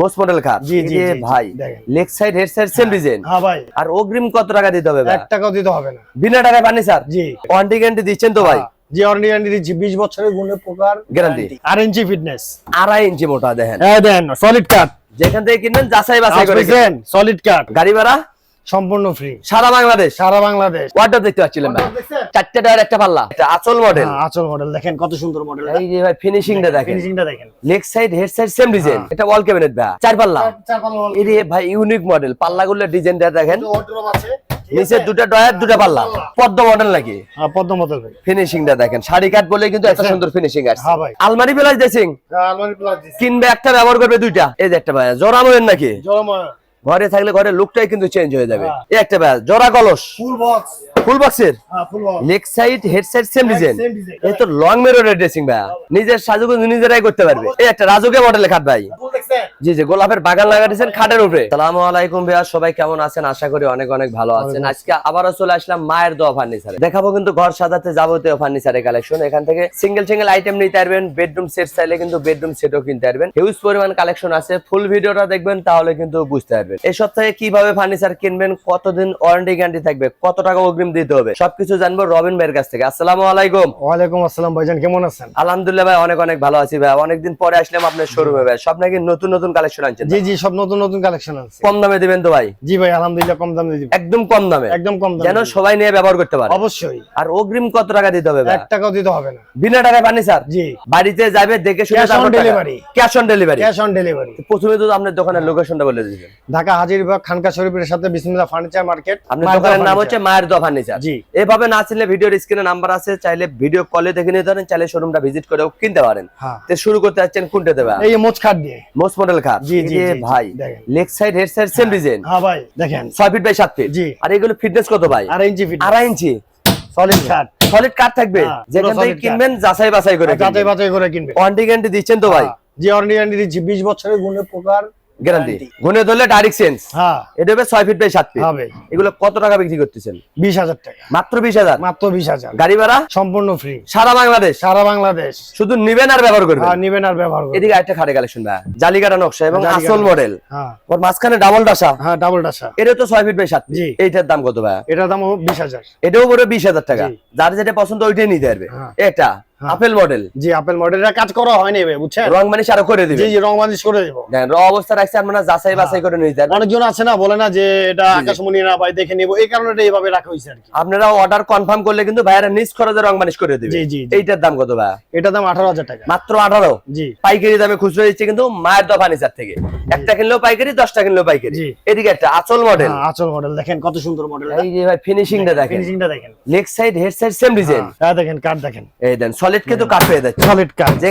Most model খাট জি, জি, এ জি, জি, ভাই leg side head side same design হ্যাঁ ভাই। আর অগ্রিম কত টাকা দিতে হবে ভাই? এক টাকাও দিতে হবে না। বিনা টাকায় পানি স্যার জি। ওয়ারেন্টি গ্যারান্টি দিচ্ছেন তো ভাই? হ্যাঁ, গ্যারান্টি দিচ্ছি। বছরের প্রকার গ্যারান্টি আর ইঞ্চি ফিটনেস আড়াই ইঞ্চি মোটা দেখেন। হ্যাঁ সলিড কাট যেখান থেকে কিনবেন যাচাই বাছাই করে সলিড কাট গাড়ি ভাড়া? সম্পূর্ণ ফ্রি সারা বাংলাদেশ? সারা বাংলাদেশ। ওয়ার্ডার দেখতে পাচ্ছিলেন ভাই? চারটে টায়ার একটা পাল্লা। এটা আচল মডেল আচল মডেল দেখেন কত সুন্দর মডেল এই যে ভাই ফিনিশিংটা দেখেন ফিনিশিংটা দেখেন। Leg side head side same design. এটা ওয়াল ক্যাবিনেট ভাই। চার পাল্লা। চার পাল্লা যে ভাই ইউনিক মডেল পাল্লাগুলো ডিজাইনটা দেখেন। wardrobe আছে নিচে দুটা ডয়ার দুটা পাল্লা। পদ্ম মডেল নাকি? হ্যাঁ, পদ্ম মডেল ফিনিশিংটা দেখেন। শাড়ি কাট বলে কিন্তু এত সুন্দর ফিনিশিং আছে হ্যাঁ ভাই। আলমারি প্লাস ড্রেসিং হ্যাঁ, আলমারি প্লাস দিছি কিনবে একটা ব্যবহার করবে দুইটা। এই যে একটা ভাই জোড়া নাকি? জলময় ঘরে থাকলে ঘরের লুকটাই কিন্তু চেঞ্জ হয়ে যাবে। হ্যাঁ। এই একটা ব্যাস জোড়া কলস। ফুল বক্স ফুল বক্সের হ্যাঁ full box leg side head side same design এই তো লং মেরোরের ড্রেসিং ভাই নিজের সাজুগুজ নিজেরাই করতে পারবে। এই একটা রাজুকে মডেলের খাট ভাই। জি জি গোলাপের বাগান লাগাইছেন খাটের উপরে। সালামু আলাইকুম ভাইয়া সবাই কেমন আছেন? আশা করি অনেক অনেক ভালো আছেন। আজকে আবারও চলে আসলাম মায়ের দোয়া ফার্নিচারে দেখাবো কিন্তু ঘর সাজাতে যাবতীয় ফার্নিচারের কালেকশন এখান থেকে সিঙ্গেল সিঙ্গেল আইটেম নিতে পারবেন। বেডরুম সেট চাইলে কিন্তু বেডরুম সেটও কিনতে পারবেন। হিউজ পরিমাণ কালেকশন আছে। ফুল ভিডিওটা দেখবেন তাহলে কিন্তু বুঝতে পারবেন। এই সপ্তাহে কীভাবে ফার্নিচার কিনবেন? কতদিন ওয়ারেন্টি গ্যারান্টি থাকবে? কত টাকা অগ্রিম দিতে হবে। সবকিছু জানব রবিন ভাইয়ের কাছ থেকে। আসসালামু আলাইকুম। ওয়ালাইকুম আসসালাম ভাইজান কেমন আছেন? আলহামদুলিল্লাহ ভাই অনেক অনেক ভালো আছি ভাই। অনেকদিন পরে আসলাম আপনার শোরুমে ভাই। সব নাকি নতুন নতুন কালেকশন আনছেন জি জি সব নতুন নতুন কালেকশন আছে কম দামে দিবেন তো ভাই? জি ভাই আলহামদুলিল্লাহ কম দামে দিব। একদম কম দামে। একদম কম দামে যেন সবাই নিয়ে ব্যবহার করতে পারে। অবশ্যই। আর অগ্রিম কত টাকা দিতে হবে ভাই? এক টাকাও দিতে হবে না। বিনা টাকায় পানি স্যার জি। বাড়িতে যাবে দেখে শুনে Cash on delivery। Cash on delivery cash on delivery প্রথমে তো আপনার দোকানের লোকেশনটা বলে দিয়েছেন ঢাকা হাজিরবাগ খানকা শরীফের সাথে বিসমিল্লাহ ফার্নিচার মার্কেট আপনার দোকানের নাম হচ্ছে মায়ের দোয়া ফার্নিচার জি। এভাবে না চিনলে ভিডিওর স্ক্রিনে নাম্বার আছে চাইলে ভিডিও কলে দেখে নিতে পারেন চাইলে শোরুমটা ভিজিট করেও কিনতে পারেন। হ্যাঁ। তো শুরু করতে যাচ্ছেন কোনটা দেবে এই মোচ খাট দিয়ে। মোস্ট মডেল খাট। জি, জি, ভাই leg side head side same design হ্যাঁ। ভাই দেখেন। ছয় ফিট বাই সাত ফিট জি। আর এগুলো ফিটনেস কত ভাই? আড়াই ইঞ্চি ফিট আড়াই ইঞ্চি সলিড খাট। সলিড কাঠ থাকবে। হ্যাঁ, যেখান থেকে কিনবেন যাচাই বাছাই করে যাচাই বাছাই করে কিনবে ওয়ারেন্টি গ্যারান্টি দিচ্ছেন তো ভাই? হ্যাঁ, জি অরেন্টি গ্যারান্টি দিচ্ছি। বিশ বছরের গুণের প্রকার গ্যারান্টি। গুনে ধরলে ডাইরেক্ট চেঞ্জ হ্যাঁ। এটা হবে ছয় ফিট বাই সাত ফিট হবে। এগুলো কত টাকা বিক্রি করতেছেন? বিশ হাজার টাকা। মাত্র বিশ হাজার? মাত্র বিশ হাজার। গাড়ি ভাড়া? সম্পূর্ণ ফ্রি সারা বাংলাদেশ? সারা বাংলাদেশ। শুধু নিবেন আর ব্যবহার করবেন? আর নিবেন আর ব্যবহার করবেন। এদিকে একটা খাটে কালেকশন ভাই। জালিকাটা নকশা এবং আসল মডেল হ্যাঁ। ওর মাঝখানে ডাবল ডাসা হ্যাঁ ডাবল ডাসা এটা তো ছয় ফিট বাই সাত ফিট এইটার দাম কত ভাই? এটার দাম বিশ হাজার। এটাও পড়বে বিশ হাজার টাকা। যার যেটা পছন্দ ওইটাই নিতে পারবে। হ্যাঁ। এটা হ্যাঁ। আপেল মডেল জি আপেল মডেলের কাজ করা হয়নি ভাই বুঝছেন? রং মানিস আরও করে দিবে। জি জি রং বাজিশ করে দিব। দেখেন র অবস্থা রাখছে আপনারা যাচাই বাছাই করে নিতে পারবেন অনেকজন আছে না বলে না যে এটা আকাশমণি না ভাই দেখে নিব। এই কারণে এটা এইভাবে রাখা হয়েছে আর কি। আপনারা অর্ডার কনফার্ম করলে কিন্তু ভাইয়ারা নিজ খরচে রং মানিশ করে দিবে। জি, জি। এইটার দাম কত ভাই এটার দাম আঠারো হাজার টাকা। মাত্র আঠারো? জি। পাইকারি দামে খুচরো দিচ্ছে কিন্তু মায়ের দফা ফার্নিচার থেকে। একটা কিনলেও পাইকারি দশটা কিনলেও পাইকারি। এদিকে একটা আচল মডেল হ্যাঁ, আচল মডেল দেখেন কত সুন্দর মডেল এই যে ভাই ফিনিশিংটা দেখেন। ফিনিশিংটা দেখেন। Leg side head side same design হ্যাঁ দেখেন কাঠ দেখেন। এই দেন সলিড কিন্তু কাট পেয়ে যাচ্ছে।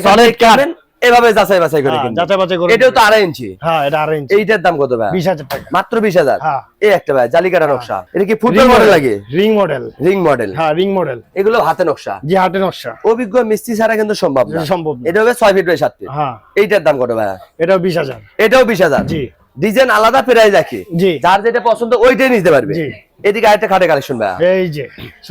সলিড কাঠ এভাবে যাচাই বাছাই করে হ্যাঁ, কিনবেন। যাচাই বাছাই করে এটাও তো আড়াই ইঞ্চি। হ্যাঁ এটা আড়াই ইঞ্চি। এইটার দাম কত ভাই? বিশ হাজার টাকা। মাত্র বিশ হাজার? হ্যাঁ। এই একটা ভাই জালিকাটা নকশা। এটা কি ফুটবল মডেল লাগে রিং মডেল রিং মডেল হ্যাঁ রিং মডেল এগুলো হাতে নকশা? জি হাটে নকশা। অভিজ্ঞ মিস্ত্রি ছাড়া কিন্তু সম্ভব না। সম্ভব না। এটা হবে ছয় ফিট বাই সাত ফিট হ্যাঁ। এইটার দাম কত ভাই এটাও বিশ হাজার। এটাও বিশ হাজার? জি। ডিজাইন আলাদা প্রাইস রাখি জি। যার যেটা পছন্দ ওইটাই নিতে পারবে। জি। এদিকে আরেকটা খাটে কালেকশন ভাই এই যে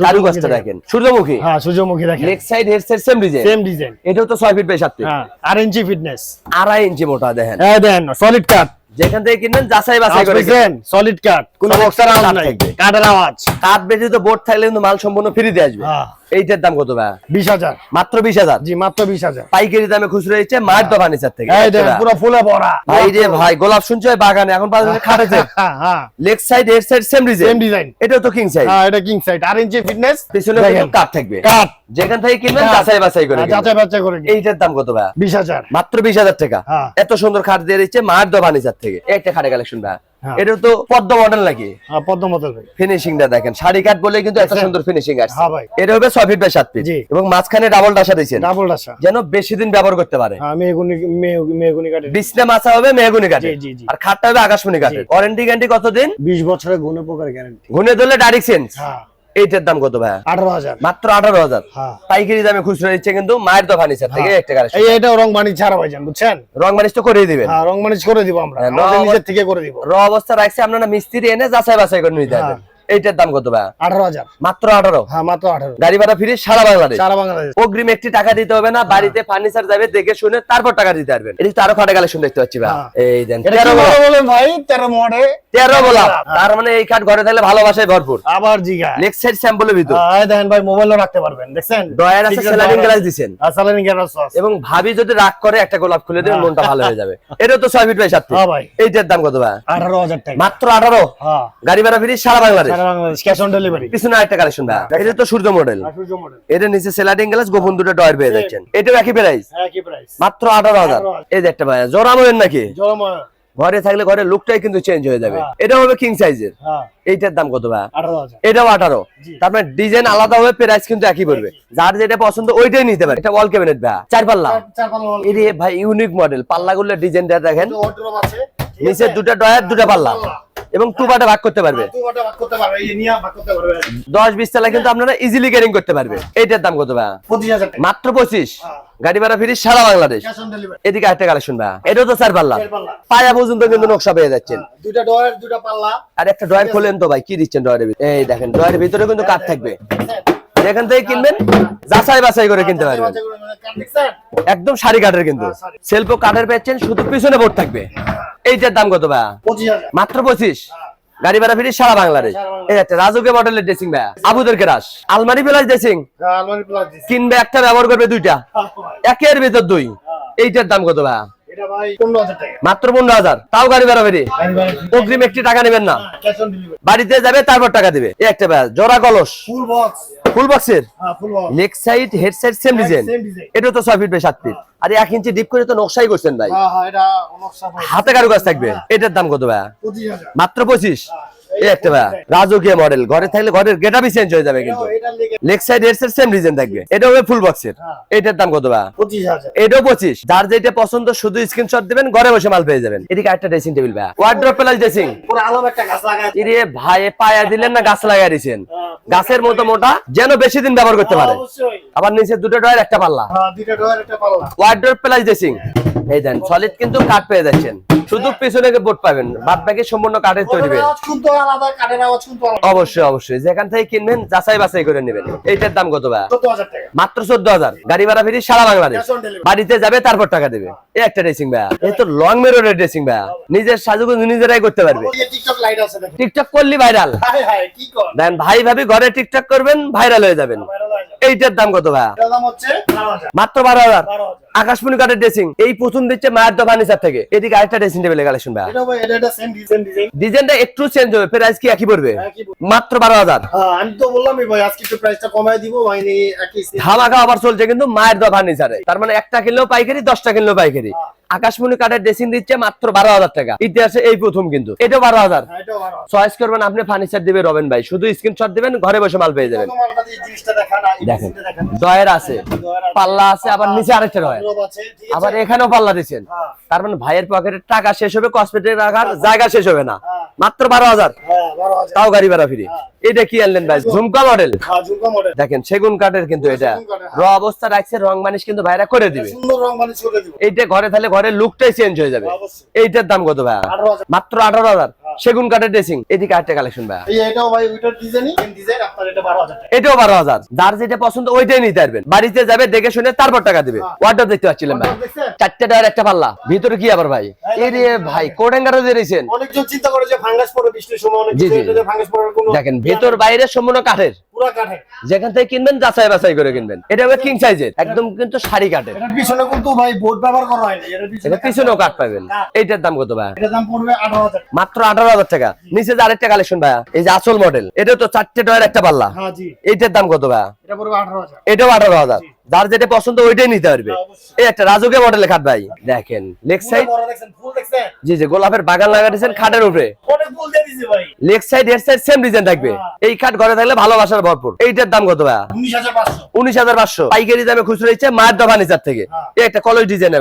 কারুকাজটা দেখেন। সূর্যমুখী? হ্যাঁ সূর্যমুখী দেখেন। Leg side head side same design same design এটাও তো ছয় ফিট বাই 7 ফিট হ্যাঁ আর ইঞ্চি ফিটনেস আড়াই ইঞ্চি মোটা দেখেন। হ্যাঁ সলিড কাট যেখান থেকে কিনবেন যাচাই বাছাই করে কিনবেন। সলিড কাট কোনো বক্সার আওয়াজ নাই। কাটার আওয়াজ। কাট কাঠ তো বোর্ড থাকলে কিন্তু মাল সম্পূর্ণ ফ্রিতে আসবে। হ্যাঁ। এইটার দাম কত ভাই? বিশ হাজার। মাত্র বিশ হাজার? জি মাত্র বিশ হাজার। পাইকারি দামে খুচরো দিচ্ছে মায়ের দোকান ফার্নিচার থেকে। পুরো ফুলে ভরা। ভাই রে ভাই গোলাপ শুনছো বাগানে? এখন খাটেছে হ্যাঁ হ্যাঁ leg side head side same same design. Design এটাও তো কিং সাইড হ্যাঁ এটা কিং সাইড আর ইঞ্চি ফিটনেস। পিছনে কাঠ থাকবে। কাঠ। যেখান থেকে কিনবেন। যাচাই বাছাই করে হ্যাঁ। যাচাই বাচ্চা করে এইটার দাম কত ভাই? বিশ হাজার। মাত্র বিশ হাজার টাকা। হ্যাঁ। এত সুন্দর খাট দিয়ে দিচ্ছে মায়ের দোকান ফার্নিচার থেকে। একটা খাটে কালেকশন ভাই। হ্যাঁ। এটা তো পদ্ম মডেল নাকি? হ্যাঁ পদ্ম মডেল ফিনিশিংটা দেখেন। শাড়ি কাট বলে কিন্তু এত সুন্দর ফিনিশিং আসছে। হ্যাঁ। এটা হবে ছয় ফিট বাই সাত ফিট এবং মাঝখানে ডাবল ডাসা দিয়েছেন। ডাবল ডাসা যেন বেশি দিন ব্যবহার করতে পারে। হ্যাঁ মেহগুনি মেহ- মেহগুনি বিছনা মাছা হবে মেহগুনি কাঠে জি, জি, জি। আর খাটটা হবে আকাশমণি কাঠের। ওয়ারেন্টি গ্যারান্টি কতদিন? বিশ বছরের গুণে প্রকার গ্যারান্টি গুনে ধরলে ডাইরেক্ট চেঞ্জ হ্যাঁ। এইটার দাম কত ভাই আঠারো হাজার। মাত্র আঠারো হাজার। হ্যাঁ। পাইকারি দামে খুচরো দিচ্ছে কিন্তু মায়ের তো ফার্নিচার থেকে হ্যাঁ। একটা কালেকশন। এটা রং বাণিজ্য ছাড়া ভাইজান বুঝছেন? রং মানিশ তো করে দিবেন। হ্যাঁ রং বাণিজ্য করে দিব আমরা। নিজের থেকে করে দিব। র অবস্থা রাখছে আপনারা মিস্ত্রি এনে যাচাই বাছাই করে নিতে এইটার দাম কত ভাই আঠারো হাজার। মাত্র আঠারো? হ্যাঁ মাত্র আঠারো। গাড়ি ভাড়া ফ্রি সারা বাংলাদেশ? সারা বাংলাদেশ। অগ্রিম একটি টাকা দিতে হবে না বাড়িতে ফার্নিচার যাবে দেখে শুনে তারপর টাকা দিতে পারবেন। এটা তো আরও খাটে কালেকশন দেখতে পাচ্ছি ভাই হ্যাঁ। এই দেন তেরো। বলে। বলেন ভাই? তেরো মডে তেরো হ্যাঁ। তার মানে এই খাট ঘরে থাকলে ভালোবাসায় ভরপুর। আবার জিগা লেগ সাইড স্যাম্পলের ভিতর। হ্যাঁ দেখেন ভাই মোবাইলও রাখতে পারবেন। দেখছেন? আছে স্যালারিং গ্লাস দিছেন। স্যালারিং গ্লাস এবং ভাবি যদি রাগ করে একটা গোলাপ খুলে হ্যাঁ। মনটা ভালো হয়ে যাবে। এটা তো ছয় ফিট বাই সাত হ্যাঁ ভাই। এইটার দাম কত ভাই আঠারো হাজার টাকা। মাত্র আঠারো? হ্যাঁ। গাড়ি ভাড়া ফ্রি সারা বাংলাদেশ। সারা বাংলাদেশ। ক্যাশ অন ডেলিভারি পিছনে একটা কালেকশন ভাই এটা তো সূর্য মডেল সূর্য মডেল এটার নিচে স্যালারিং গ্লাস গোপন দুটো ডয়ার পেয়ে যাচ্ছেন। এটাও একই প্রাইস হ্যাঁ প্রাইস মাত্র 18,000 এই যে একটা ভাই জোড়া নাকি? জলময় ঘরে থাকলে ঘরের লুকটাই কিন্তু চেঞ্জ হয়ে যাবে। হ্যাঁ। এটা হবে কিং সাইজের হ্যাঁ। এইটার দাম কত ভাই এটাও আঠারো। তারপরে ডিজাইন আলাদা হবে প্রাইস কিন্তু একই পড়বে। যার যেটা পছন্দ ওইটাই নিতে পারে। এটা ওয়াল ক্যাবিনেট ভাই চার পাল্লা। চার ভাই ইউনিক মডেল পাল্লাগুলো ডিজাইনটা দেখেন। নিচে? দুটা ডয়ার দুটা পাল্লা। এবং টু পার্টে ভাগ করতে পারবে দশ বিশ তলা কিন্তু আপনারা ইজিলি ক্যারিং করতে পারবে। এইটার দাম কত ভাই মাত্র পঁচিশ? হ্যাঁ। গাড়ি ভাড়া ফিরি সারা বাংলাদেশ। এদিকে একটা কালেকশন ভাই এটাও তো চার পাল্লা। পায়া পর্যন্ত কিন্তু নকশা পেয়ে যাচ্ছেন। দুইটা ডয়ার দুইটা পাল্লা। আর একটা ড্রয়ার খোলেন তো ভাই কি দিচ্ছেন ভিতরে? এই দেখেন ড্রয়ারের ভিতরে কিন্তু কাঠ থাকবে। যেখান থেকে কিনবেন যাচাই বাছাই করে কিনতে পারবেন। একদম সারি কাঠের কিন্তু। হ্যাঁ, সেলফ কাঠের পেয়েছেন শুধু পিছনে বোর্ড থাকবে। এইটার দাম কত ভাই মাত্র পঁচিশ? গাড়ি ভাড়া ফিরি সারা বাংলাদেশ। এই একটা রাজুকে মডেলের ড্রেসিং ভাইয়া। আবুদের কেরাস আলমারি প্লাস ড্রেসিং হ্যাঁ, দিছি কিনবে একটা ব্যবহার করবে দুইটা। হ্যাঁ। একের ভিতর দুই। এইটার দাম কত ভাই এটা ভাই পনেরো হাজার টাকা। মাত্র পনেরো হাজার। তাও গাড়ি ভাড়া ফিরি? অগ্রিম একটি টাকা নেবেন না। ক্যাশ অন ডেলিভারি বাড়িতে যাবে তারপর টাকা দিবে। এই একটা ভাই জোড়া কলস। ফুল বক্স ফুল বক্সের হ্যাঁ full box leg side head side same design same এটা তো ফিট বাই ফিট আর ইঞ্চি ডিপ করে তো নকশাই করছেন ভাই। হ্যাঁ হ্যাঁ এটা নকশা হাতে কারুকাজ থাকবে। এটার দাম কত ভাই পঁচিশ হাজার। মাত্র পঁচিশ? এই একটা রাজকীয় মডেল ঘরে থাকলে ঘরের চেঞ্জ হয়ে যাবে কিন্তু। Leg side head side same design থাকবে। এটা হবে ফুল বক্সের হ্যাঁ। এটার দাম কত ভাই? পঁচিশ এটাও পঁচিশ। যার যেটা পছন্দ শুধু স্ক্রিনশট দিবেন ঘরে বসে মাল পেয়ে যাবেন। এদিকে একটা ড্রেসিং টেবিল ভাই। ওয়ার্ড্রপ প্লাস ড্রেসিং পুরো আলাদা একটা গাছ লাগায় ইরে ভাই পায়া দিলেন না গাছ লাগাই দিয়েছেন? হ্যাঁ, গাছের মতো মোটা যেন বেশি দিন ব্যবহার করতে পারে। আবার নিচে দুটো ডয়ের একটা পাল্লা। হ্যাঁ দুইটা ডয়ার একটা পাল্লা। ওয়ার্ড্রপ প্লাস ড্রেসিং এই দেন সলিড কিন্তু কাঠ পেয়ে যাচ্ছেন। শুধু পিছনে বোর্ড পাবেন। বাদ বাকি সম্পূর্ণ কাঠের তৈরি আলাদা কাঠের আওয়াজ শুনতে অবশ্যই অবশ্যই। যেখান থেকে কিনবেন যাচাই বাছাই করে নেবেন। এইটার দাম কত ভাই মাত্র চোদ্দ হাজার। গাড়ি ভাড়া ফিরি সারা বাংলাদেশ. বাড়িতে যাবে তারপর টাকা দেবে। এই একটা ড্রেসিং ভাইয়া। এই তো লং মেরোডের ড্রেসিং ভাইয়া। নিজের সাজুগুজ নিজেরাই করতে পারবে। টিকটক করলি ভাইরাল দেন ভাই ভাবি ঘরে টিকটক করবেন ভাইরাল হয়ে যাবেন। এইটার দাম কত ভাইয়া? মাত্র বারো হাজার। আকাশমণি কাঠের ড্রেসিং এই প্রথম দিচ্ছে মায়ের দো ফার্নিচার থেকে। এদিকে আরেকটা ড্রেসিং টেবিলের কালেকশন ভাই। ডিজাইনটা একটু চেঞ্জ হবে প্রাইস কি একই পড়বে। মাত্র বারো হাজার। হ্যাঁ আমি তো বললাম ভাই আজকে একটু প্রাইসটা কমাই দিব ভাইনি। ধামাকা আবার চলছে কিন্তু মায়ের দোয়া ফার্নিচারে তার মানে একটা কিনলেও পাইকারি দশটা কিনলেও পাইকারি। আকাশমণি কাঠের ড্রেসিং দিচ্ছে মাত্র বারো হাজার টাকা। ইতিহাসে এই প্রথম কিন্তু। এটা বারো হাজার। হ্যাঁ। চয়েস করবেন আপনি ফার্নিচার দিবে রবেন ভাই। শুধু স্ক্রিনশট দিবেন ঘরে বসে মাল পেয়ে যাবেন। দেখান, ডয়ের আছে। পাল্লা আছে আবার নিচে আরেকটা ডয়ের? আবার এখানেও পাল্লা দিচ্ছেন। হ্যাঁ, তার মানে ভাইয়ের পকেটে টাকা শেষ হবে কসমেটিক রাখার জায়গা শেষ হবে না। হ্যাঁ, মাত্র বারো হাজার। হ্যাঁ, বারো হাজার। তাও গাড়ি ভাড়া ফ্রি। এটা কি আনলেন ভাই? ঝুমকা মডেল হ্যাঁ, model। দেখেন সেগুন কাঠের কিন্তু এটা। র অবস্থা রাখছে রং মানিশ কিন্তু ভাইরা করে দিবে। এইটা ঘরে থাকলে ঘরের লুকটাই চেঞ্জ হয়ে যাবে। এইটার দাম কত ভাই? মাত্র আঠারো হাজার। সেগুন কাঠের ড্রেসিং এদিকে আরেকটা কালেকশন ভাই। এটাও বারো হাজার যার যেটা পছন্দ ওইটাই নিতে পারবেন। বাড়িতে যাবে দেখে শুনে তারপর টাকা দিবে। ওয়ার্ডার দেখতে পাচ্ছিলেন ভাই? চারটে টায়ার একটা পাল্লা। ভিতরে কি আবার ভাই? এই রে ভাই দিয়ে দিয়েছেন অনেকজন চিন্তা করে যে ফাঙ্গাস পড়ে বৃষ্টির সময় অনেক ফাঙ্গাস পড়ার কোনো দেখেন ভেতর বাইরে সম্পূর্ণ কাঠের। যেখান থেকে কিনবেন যাচাই বাছাই করে কিনবেন। এটা হবে কিং সাইজের একদম কিন্তু শাড়ি কাঠের। পিছনে কিন্তু ভাই বোর্ড ব্যবহার করা হয়নি। এটা পিছনেও কাঠ পাবেন। এইটার দাম কত ভাই? এটার দাম পড়বে আঠারো হাজার। মাত্র আঠারো হাজার টাকা। নিচে যে আরেকটা কালেকশন ভাইয়া এই যে আসল মডেল এটা তো চারটে টায়ার একটা পাল্লা। হ্যাঁ জি। এইটার দাম কত ভাইয়া? এটা পড়বে আঠারো হাজার। এটাও আঠারো হাজার। যার যেটা পছন্দ ওইটাই নিতে পারবে। এই একটা রাজুকে মডেলের খাট ভাই দেখেন লেগ সাইড জি জি গোলাপের বাগান লাগাইছেন খাটের উপরে। ভাই। Leg side head side same design থাকবে। এই খাট ঘরে থাকলে ভালোবাসার ভরপুর। এইটার দাম কত ভাইয়া? উনিশ হাজার পাঁচশো। পাইকারি দামে খুচরো দিচ্ছে মায়ের দোকান নিচার থেকে। হ্যাঁ। এই একটা কলেজ ডিজাইনে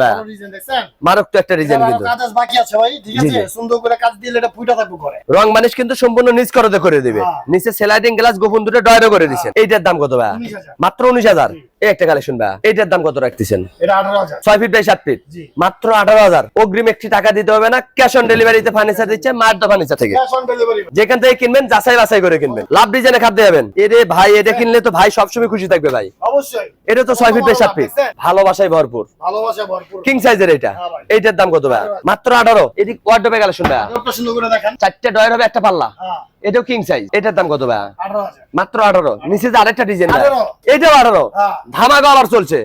দেখছেন? মারক তো একটা ডিজাইন কিন্তু। ভাই রং মানুষ কিন্তু সম্পূর্ণ নিচ করতে করে দিবে। হ্যাঁ। নিচে স্লাইডিং গ্লাস গোপন দুটো ডয়ারও করে দিচ্ছেন। এইটার দাম কত ভাইয়া? মাত্র উনিশ হাজার। একটা কালেকশন ভাইয়া। এইটার দাম কত রাখতেছেন? এটা আঠারো হাজার। ছয় ফিট বাই সাত ফিট মাত্র আঠারো হাজার। অগ্রিম একটি টাকা দিতে হবে না ক্যাশ অন ডেলিভারিতে ফার্নিচার দিচ্ছে ফার্নিচার থেকে। যেখান থেকে কিনবেন যাচাই বাছাই করে কিনবেন। লাভ ডিজাইনে খাদ্য যাবেন। এরে ভাই এটা কিনলে তো ভাই সবসময় খুশি থাকবে ভাই। অবশ্যই। এটা তো ছয় ফিট বাই সাত ফিট ভালোবাসায় ভরপুর। কিং সাইজের এটা। হ্যাঁ এইটার দাম কত ভাই মাত্র আঠারো। এটি কালেকশন ভাই চারটে ডয়ের হবে একটা পাল্লা। হ্যাঁ। এটাও কিং সাইজ এটার দাম কত ভাই মাত্র আঠারো। নিচে যে আরেকটা ডিজাইন ভাই 18 এটাও আঠারো। হ্যাঁ। ধামাকা আবার চলছে।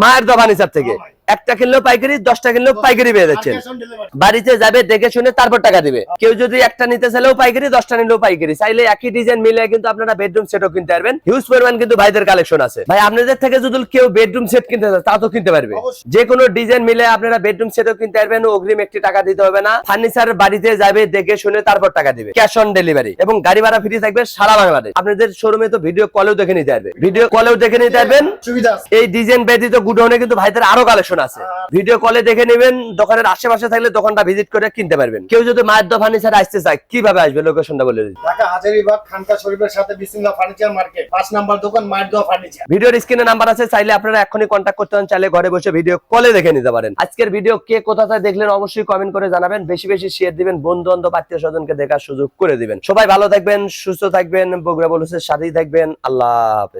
মায়ের দো হিসাব থেকে। একটা কিনলেও পাইকারি দশটা কিনলেও পাইকারি পেয়ে যাচ্ছেন ডেলিভারি বাড়িতে যাবে দেখে শুনে তারপর টাকা দিবে। কেউ যদি একটা নিতে চাইলেও পাইকারি দশটা নিলেও পাইকারি। চাইলে একই ডিজাইন মিলে কিন্তু আপনারা বেডরুম সেটও কিনতে পারবেন। হিউজ পরিমাণ কিন্তু ভাইদের কালেকশন আছে। ভাই আপনাদের থেকে যদি কেউ বেডরুম সেট কিনতে চায় তা তো কিনতে পারবে। যে কোনো ডিজাইন মিলে আপনারা বেডরুম সেটও কিনতে পারবেন অগ্রিম একটি টাকা দিতে হবে না। ফার্নিচার বাড়িতে যাবে দেখে শুনে তারপর টাকা দিবে। ক্যাশ অন ডেলিভারি এবং গাড়ি ভাড়া ফ্রি থাকবে সারা বাংলাদেশ। আপনাদের শোরুমে তো ভিডিও কলেও দেখে নিতে পারবে। ভিডিও কলেও দেখে নিতে পারবেন। সুবিধা এই ডিজাইন ব্যতীত গুডাউনে কিন্তু ভাইদের আরও কালেকশন আছে। ভিডিও কলে দেখে নেবেন দোকানের আশেপাশে থাকলে দোকানটা ভিজিট করে কিনতে পারবেন। কেউ যদি মায়ের দো ফার্নিচার আসতে চায় কীভাবে আসবে? লোকেশনটা বলে দিন। ঢাকা হাজারিবাগ খানকা শরীফের সাথে বিসমিল্লাহ ফার্নিচার মার্কেট পাঁচ নাম্বার দোকান মায়ের দোয়া ফার্নিচার ভিডিওর স্ক্রিনে নাম্বার আছে চাইলে আপনারা এখনই কন্ট্যাক্ট করতে পারেন চাইলে ঘরে বসে ভিডিও কলে দেখে নিতে পারেন। আজকের ভিডিও কে কোথায় দেখলেন অবশ্যই কমেন্ট করে জানাবেন। বেশি বেশি শেয়ার দিবেন বন্ধু বান্ধব আত্মীয় স্বজনকে দেখার সুযোগ করে দিবেন। সবাই ভালো থাকবেন সুস্থ থাকবেন বগুড়া বলুসের সাথেই থাকবেন। আল্লাহ হাফেজ।